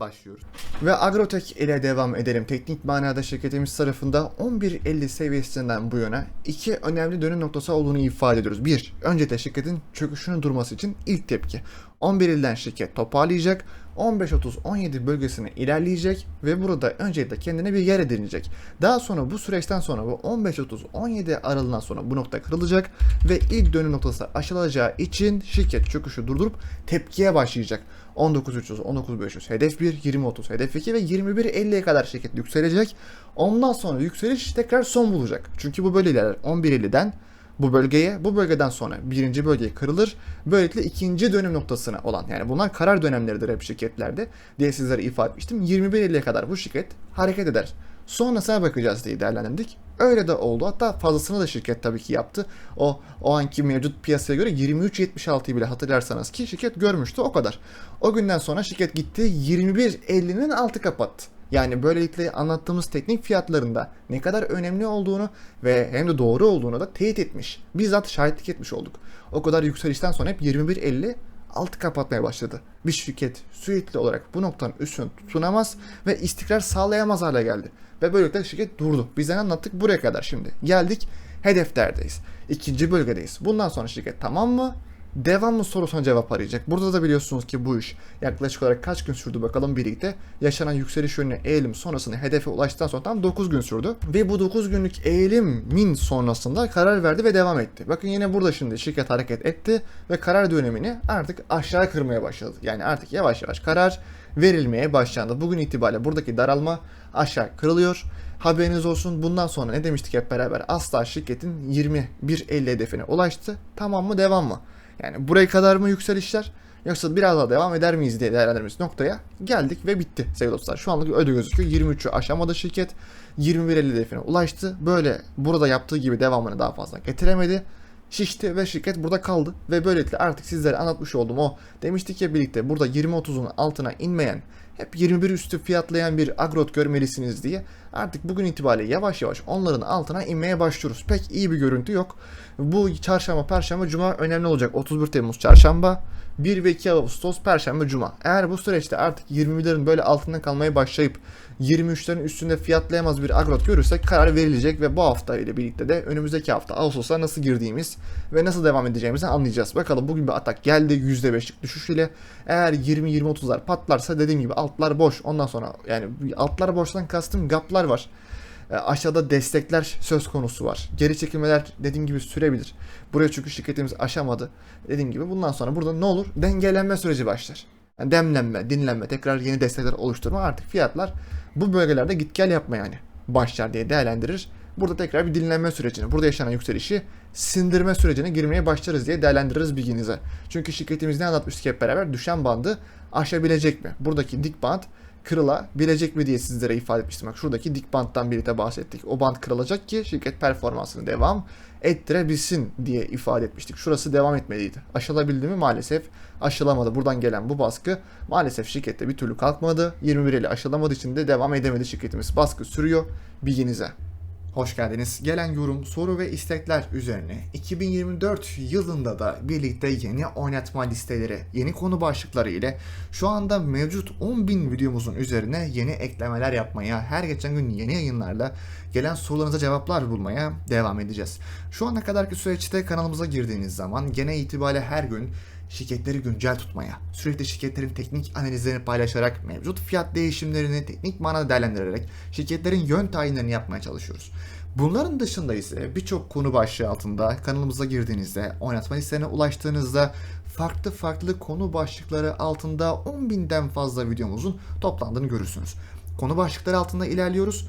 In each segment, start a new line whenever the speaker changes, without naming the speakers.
başlıyoruz. Ve Agrotek ile devam edelim. Teknik manada şirketimiz tarafında 11.50 seviyesinden bu yana iki önemli dönüm noktası olduğunu ifade ediyoruz. Bir, öncelikle şirketin çöküşünün durması için ilk tepki. 11.50'den şirket toparlayacak, 15.30-17 bölgesine ilerleyecek ve burada öncelikle kendine bir yer edinecek. Daha sonra bu süreçten sonra bu 15.30-17 aralığından sonra bu nokta kırılacak ve ilk dönüm noktası aşılacağı için şirket çöküşü durdurup tepkiye başlayacak. 19.300, 19.500 hedef 1, 20.30 hedef 2 ve 21.50'ye kadar şirket yükselecek. Ondan sonra yükseliş tekrar son bulacak. Çünkü bu böyle ilerler. 11.50'den bu bölgeye, bu bölgeden sonra birinci bölge kırılır. Böylelikle ikinci dönüm noktasına olan yani bunlar karar dönemleridir hep şirketlerde diye sizlere ifade etmiştim. 21.50'ye kadar bu şirket hareket eder. Sonrasına bakacağız diye değerlendirdik. Öyle de oldu. Hatta fazlasını da şirket tabii ki yaptı. O o anki mevcut piyasaya göre 23.76'yı bile hatırlarsanız ki şirket görmüştü o kadar. O günden sonra şirket gitti 21.50'nin altı kapattı. Yani böylelikle anlattığımız teknik fiyatlarında ne kadar önemli olduğunu ve hem de doğru olduğunu da teyit etmiş. Bizzat şahitlik etmiş olduk. O kadar yükselişten sonra hep 21.50 altı kapatmaya başladı. Bir şirket sürekli olarak bu noktanın üstüne tutunamaz ve istikrar sağlayamaz hale geldi. Ve böylelikle şirket durdu. Bizden anlattık buraya kadar şimdi. Geldik hedeflerdeyiz. İkinci bölgedeyiz. Bundan sonra şirket tamam mı? Devamlı sorusuna cevap arayacak. Burada da biliyorsunuz ki bu iş yaklaşık olarak kaç gün sürdü bakalım birlikte. Yaşanan yükseliş yönüne eğilim sonrasında hedefe ulaştıktan sonra tam 9 gün sürdü. Ve bu 9 günlük eğilimin sonrasında karar verdi ve devam etti. Bakın yine burada şimdi şirket hareket etti ve karar dönemini artık aşağı kırmaya başladı. Yani artık yavaş yavaş karar verilmeye başlandı. Bugün itibariyle buradaki daralma aşağı kırılıyor. Haberiniz olsun bundan sonra ne demiştik hep beraber asla şirketin 21.50 hedefine ulaştı. Tamam mı devam mı? Yani buraya kadar mı yükselişler yoksa biraz daha devam eder miyiz diye değerlendirmemiz noktaya geldik ve bitti sevgili dostlar. Şu anlık öyle gözüküyor. 23'ü aşamadı şirket. 21.50 hedefine ulaştı. Böyle burada yaptığı gibi devamını daha fazla getiremedi. Şişti ve şirket burada kaldı. Ve böylelikle artık sizlere anlatmış olduğum o demiştik ya birlikte burada 20-30'un altına inmeyen hep 21 üstü fiyatlayan bir agrot görmelisiniz diye artık bugün itibariyle yavaş yavaş onların altına inmeye başlıyoruz. Pek iyi bir görüntü yok. Bu çarşamba, perşembe, cuma önemli olacak. 31 Temmuz çarşamba, 1 ve 2 Ağustos perşembe, cuma. Eğer bu süreçte artık 20'lerin böyle altında kalmaya başlayıp 23'lerin üstünde fiyatlayamaz bir agrot görürsek karar verilecek ve bu hafta ile birlikte de önümüzdeki hafta Ağustos'a nasıl girdiğimiz ve nasıl devam edeceğimizi anlayacağız. Bakalım bugün bir atak geldi %5'lik düşüş ile. Eğer 20-20-30'lar patlarsa dediğim gibi altlar boş. Ondan sonra yani altlar boştan kastım gaplar var. E, aşağıda destekler söz konusu var. Geri çekilmeler dediğim gibi sürebilir. Buraya çünkü şirketimiz aşamadı. Dediğim gibi bundan sonra burada ne olur? Dengelenme süreci başlar. Yani demlenme, dinlenme, tekrar yeni destekler oluşturma artık fiyatlar bu bölgelerde git gel yapma yani başlar diye değerlendirir. Burada tekrar bir dinlenme sürecini, burada yaşanan yükselişi sindirme sürecine girmeye başlarız diye değerlendiririz bilginize. Çünkü şirketimiz ne anlatmıştık hep beraber? Düşen bandı aşabilecek mi? Buradaki dik band kırılabilecek mi diye sizlere ifade etmiştim. Bak şuradaki dik banttan birlikte bahsettik. O band kırılacak ki şirket performansını devam ettirebilsin diye ifade etmiştik. Şurası devam etmeliydi. Aşılabildi mi? Maalesef aşılamadı. Buradan gelen bu baskı maalesef şirkette bir türlü kalkmadı. 21 ile aşılamadığı için de devam edemedi şirketimiz. Baskı sürüyor bilginize. Hoş geldiniz. Gelen yorum, soru ve istekler üzerine 2024 yılında da birlikte yeni oynatma listeleri, yeni konu başlıkları ile şu anda mevcut 10.000 videomuzun üzerine yeni eklemeler yapmaya, her geçen gün yeni yayınlarla gelen sorularınıza cevaplar bulmaya devam edeceğiz. Şu ana kadarki süreçte kanalımıza girdiğiniz zaman gene itibariyle her gün şirketleri güncel tutmaya, sürekli şirketlerin teknik analizlerini paylaşarak, mevcut fiyat değişimlerini teknik manada değerlendirerek şirketlerin yön tayinlerini yapmaya çalışıyoruz. Bunların dışında ise birçok konu başlığı altında kanalımıza girdiğinizde, oynatma listelerine ulaştığınızda farklı farklı konu başlıkları altında 10.000'den fazla videomuzun toplandığını görürsünüz. Konu başlıkları altında ilerliyoruz.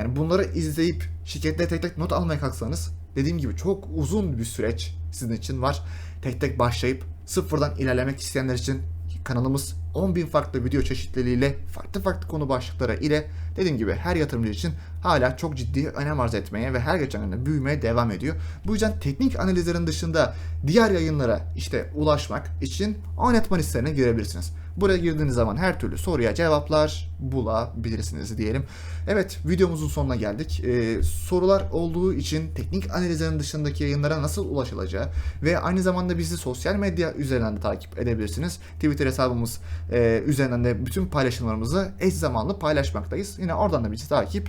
Yani bunları izleyip şirkette tek tek not almaya kalksanız dediğim gibi çok uzun bir süreç sizin için var. Tek tek başlayıp sıfırdan ilerlemek isteyenler için kanalımız 10.000 farklı video çeşitliliğiyle farklı farklı konu başlıkları ile dediğim gibi her yatırımcı için hala çok ciddi önem arz etmeye ve her geçen gün büyümeye devam ediyor. Bu yüzden teknik analizlerin dışında diğer yayınlara işte ulaşmak için oynatma listelerine girebilirsiniz. Buraya girdiğiniz zaman her türlü soruya cevaplar bulabilirsiniz diyelim. Evet videomuzun sonuna geldik. Ee, sorular olduğu için teknik analizlerin dışındaki yayınlara nasıl ulaşılacağı ve aynı zamanda bizi sosyal medya üzerinden de takip edebilirsiniz. Twitter hesabımız e, üzerinden de bütün paylaşımlarımızı eş zamanlı paylaşmaktayız. Yine oradan da bizi takip